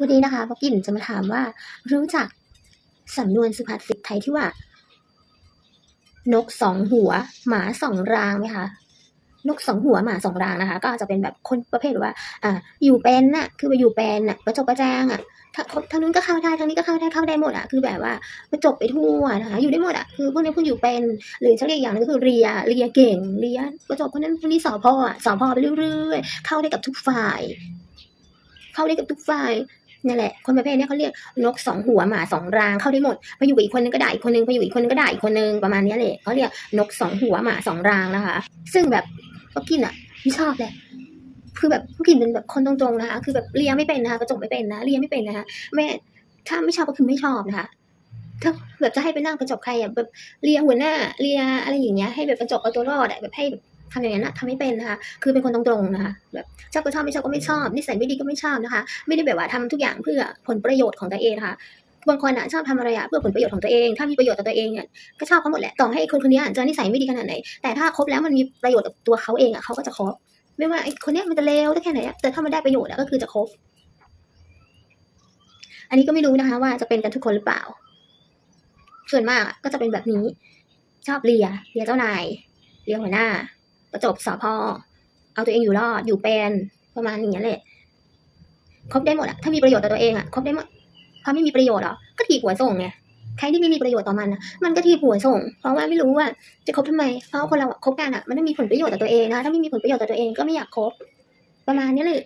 วันนี้นะคะป้ากิ่นจะมาถามว่า รู้จักสำนวนสุภาษิตไทยที่ว่า นกสองหัว หมาสองรางไหมคะนกสองหัวหมาสองรางนะคะ ก็อาจจะเป็นแบบคนประเภทว่า อ่า อยู่เป็นน่ะ คือไปอยู่เป็นน่ะประจบประแจงอะทางทางนู้นก็เข้าได้ทางนี้ก็เข้าได้เข้าได้หมดอะคือแบบว่าประจบไปทั่วนะคะอยู่ได้หมดอะคือพวกนี้พวกอยู่เป็นหรือจะเรียกอย่างหนึงก็คือเรียเรียเก่งเรียประจบคนนั้นคนนี้สอพออะสอพอไปเรื่อยๆเข้าได้กับทุกฝ่าย เข้าได้กับทุกฝ่าย นี่นแหละ คนประเภทนี้เขาเรียกนกสองหัวหมาสองรางเข้าได้หมดไปอยู่กับอีกคนนึงก็ได้อีกคนนึงไปอยู่อีกคนนึงก็ได้อีกคนนึงประมาณนี้เลยเขาเรียกนกสองหัวหมาสองรางนะคะ ซึ่งแบบก็กินอะไม่ชอบเลยคือแบบพวกกินเป็นแบบคนตรงๆนะคะคือแบบเลียไม่เป็นนะคะประจบไม่เป็นนะเลียไม่เป็นนะคะแม่ถ้าไม่ชอบก็คือไม่ชอบนะคะถ้าแบบจะให้ไปนั่งประจบใครอะแบบเลียหัวหน้าเลียอะไรอย่างเงี้ยให้แบบประจบเอาตัวรอดอะแบบให้แบบ ทำอย่างนั้นอะทำไม่เป็นนะคะ คือเป็นคนตรงๆนะคะแบบชอบก็ชอบไม่ชอบก็ไม่ชอบ นิสัยไม่ดีก็ไม่ชอบนะคะ ไม่ได้แบบว่าทำทุกอย่างเพื่อผลประโยชน์ของตัวเองนะคะบางคนอะชอบทำอะไรอะเพื่อผลประโยชน์ของตัวเอง ถ้ามีประโยชน์ต่อตัวเองเนี่ยก็ชอบเขาหมดแหละ ต่อให้คนคนนี้จะนิสัยไม่ดีขนาดไหน แต่ถ้าคบแล้วมันมีประโยชน์กับตัวเขาเองอะเขาก็จะคบ ไม่ว่าไอ้คนเนี้ยมันจะเลวได้แค่ไหนอะแต่ถ้ามันได้ประโยชน์อะก็คือจะคบ อันนี้ก็ไม่รู้นะคะ ว่าจะเป็นกันทุกคนหรือเปล่า ส่วนมากก็จะเป็นแบบนี้ ชอบเลียเลียเจ้านายเลียหัวหน้า ประจบสอพอเอาตัวเองอยู่รอดอยู่เป็นประมาณอย่างนี้ยแหละคบได้หมดอะถ้ามีประโยชน์ต่อตัวเองอะคบได้หมดพอไม่มีประโยชน์หรอก็ถีบหัวส่งไงใครที่ไม่มีประโยชน์ต่อมันอะมันก็ถีบหัวส่ง เพราะว่าไม่รู้ว่าจะคบทำไมเพราะคนเราอะคบกันอะมันต้องมีผลประโยชน์ต่อตัวเองนะถ้าไม่มีผลประโยชน์ต่อตัวเองก็ไม่อยากคบประมาณนี้เลย